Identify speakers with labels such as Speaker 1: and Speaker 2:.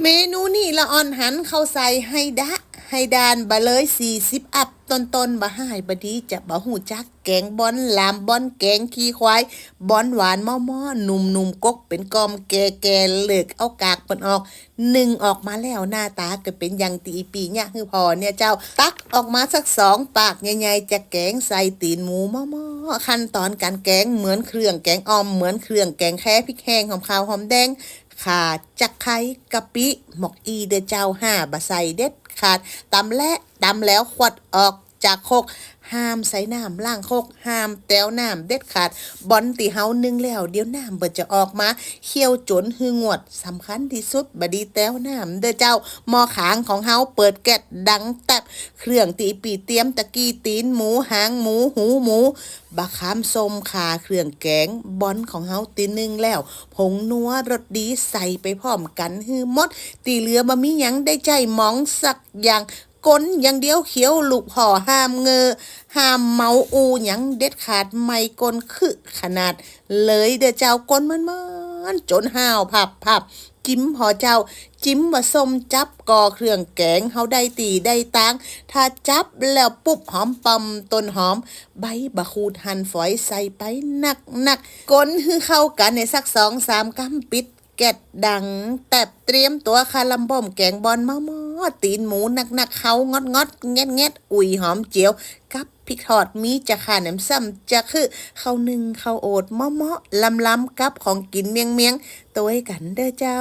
Speaker 1: เมนูนี่ละอ่อนหันเข้าใส่ให้ดะให้ดานบะเลยสี่สิบอัพต้นต้นๆบะหายบะดีจะบะหูจักแกงบอนลามบอนแกงขี้ควายบอนหวานม้อม้อๆนุ่มนุ่มๆกกเป็นกอมแก่แก่ๆเลือกเอากากเปินออกหนึ่งออกมาแล้วหน้าตาก็เป็นอย่างตีปีเนี่ยคือพอเนี่ยเจ้าตักออกมาสักสองปากใหญ่ๆจะแกงใส่ตีนหมูม้อม้อๆขั้นตอนการแกงเหมือนเครื่องแกงออมเหมือนเครื่องแกงแค่พริกแห้งหอมขาวหอมแดง ขาดจักไข่กะปิหมกอีเดเจ้าห้าบะไซเด็ดขาดตำและตำแล้วขวดออก จากโคกห้ามใส่น้ำล่างโคกห้ามแต้วน้ำเด็ดขาดบอนตีเฮานึ่งแล้ว เดี๋ยวน้ำเบิดจะออกมาเคี่ยวจนหืองวดสำคัญที่สุดบดีแต้วน้ำเด้อเจ้าหมอขางของเฮาเปิดแก๊สดังแตบเครื่องตีปีเตียมตะกี้ตีนหมูหางหมูหูหมูบะขามส้มขาเครื่องแกงบอนของเฮาตีหนึงแล้วผงนัวรสดีใส่ไปพร้อมกันฮือมด ตีเหลือบะมีหยังได้ใจหมองสักอย่าง ก้นอย่างเดียวเขียวลูกห่อห้ามเงอห้ามเมาอูหยังเด็ดขาดไม่ก้นคือขนาด เลยเด้อเจ้าก้นมันมันจนห้าวผับผับจิ้มพอเจ้า จิ้มมาส้มจับก่อเครื่องแกงเฮาได้ตีได้ตางถ้าจับแล้วปุ๊บหอมปอมต้นหอม ใบบะคูดหั่นฝอยใส่ไปหนักหนักก้นคือเข้ากันในสักสองสามกำปิดแกดดัง แต่เตรียมตัวคาลัมบอมแกงบอลมะมอๆ ตีนหมูหนักๆเขางอดงอดแงดแงดอุ่ยหอมเจียว กับพริกทอดมีจะขาหนำซ้ำจะคือข้าวหนึ่งข้าวโอดมะมอๆลำลำๆกับของกินเมียงเมียงตัวให้กันเด้อเจ้า